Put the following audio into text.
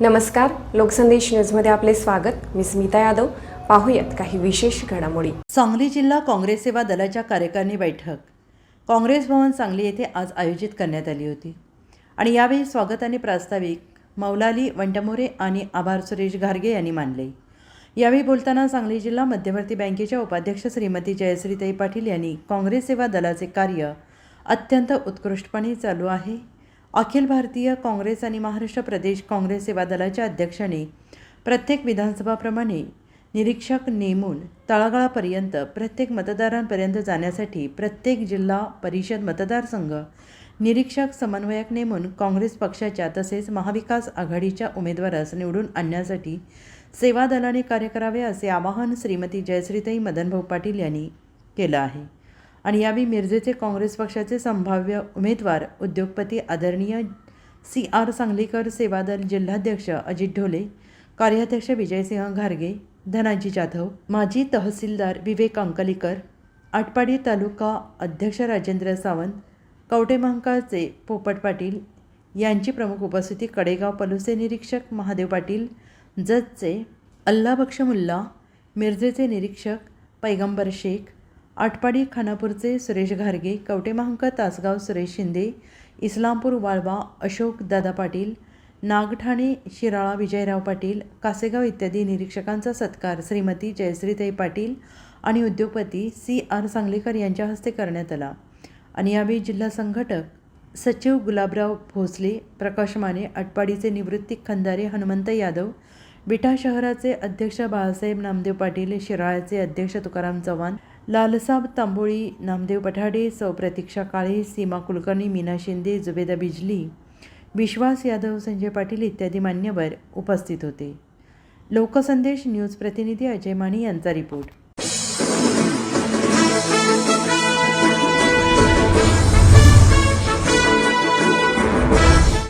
नमस्कार लोकसंदेश न्यूजमध्ये आपले स्वागत. मी स्मिता यादव. पाहूयात काही विशेष घडामोडी. सांगली जिल्हा काँग्रेस सेवा दलाच्या कार्यकारिणी बैठक. काँग्रेस भवन सांगली येथे आज आयोजित करण्यात आली होती. आणि यावेळी स्वागत आणि प्रास्ताविक मौलाली वंटमोरे आणि आभार सुरेश घारगे यांनी मानले. यावेळी बोलताना सांगली जिल्हा मध्यवर्ती बँकेच्या उपाध्यक्ष श्रीमती जयश्रीताई पाटील यांनी काँग्रेस सेवा दलाचे कार्य अत्यंत उत्कृष्टपणे चालू आहे. अखिल भारतीय काँग्रेस आणि महाराष्ट्र प्रदेश काँग्रेस सेवा दलाच्या अध्यक्षाने प्रत्येक विधानसभाप्रमाणे निरीक्षक नेमून तळागाळापर्यंत प्रत्येक मतदारांपर्यंत जाण्यासाठी प्रत्येक जिल्हा परिषद मतदारसंघ निरीक्षक समन्वयक नेमून काँग्रेस पक्षाच्या तसेच महाविकास आघाडीच्या उमेदवारास निवडून आणण्यासाठी सेवा दलाने कार्य करावे असे आवाहन श्रीमती जयश्रीताई मदनभाऊ पाटील यांनी केलं आहे. आणि यावेळी मिरजेचे काँग्रेस पक्षाचे संभाव्य उमेदवार उद्योगपती आदरणीय सी आर सांगलीकर सेवादल जिल्हाध्यक्ष अजित ढोले कार्याध्यक्ष विजयसिंह घारगे धनाजी जाधव माजी तहसीलदार विवेक अंकलीकर आटपाडी तालुका अध्यक्ष राजेंद्र सावंत कवटेमहांकाळचे पोपट पाटील यांची प्रमुख उपस्थिती कडेगाव पलुसे निरीक्षक महादेव पाटील जजचे अल्लाबक्ष मुल्ला मिरजेचे निरीक्षक पैगंबर शेख आटपाडी खानापूरचे सुरेश घारगे कवटेमहांक तासगाव सुरेश शिंदे इस्लामपूर वाळवा अशोक दादा पाटील नागठाणे शिराळा विजयराव पाटील कासेगाव इत्यादी निरीक्षकांचा सत्कार श्रीमती जयश्रीताई पाटील आणि उद्योगपती सी आर सांगलीकर यांच्या हस्ते करण्यात आला. आणि यावेळी जिल्हा संघटक सचिव गुलाबराव भोसले प्रकाश माने आटपाडीचे निवृत्ती खंदारे हनुमंत यादव विटा शहराचे अध्यक्ष बाळासाहेब नामदेव पाटील शिराळ्याचे अध्यक्ष तुकाराम चव्हाण लालसाब तांबोळी नामदेव पठाडे सौ प्रतीक्षा काळे सीमा कुलकर्णी मीना शिंदे जुबेदा बिजली विश्वास यादव संजय पाटील इत्यादी मान्यवर उपस्थित होते. लोकसंदेश न्यूज प्रतिनिधी अजय माने यांचा रिपोर्ट.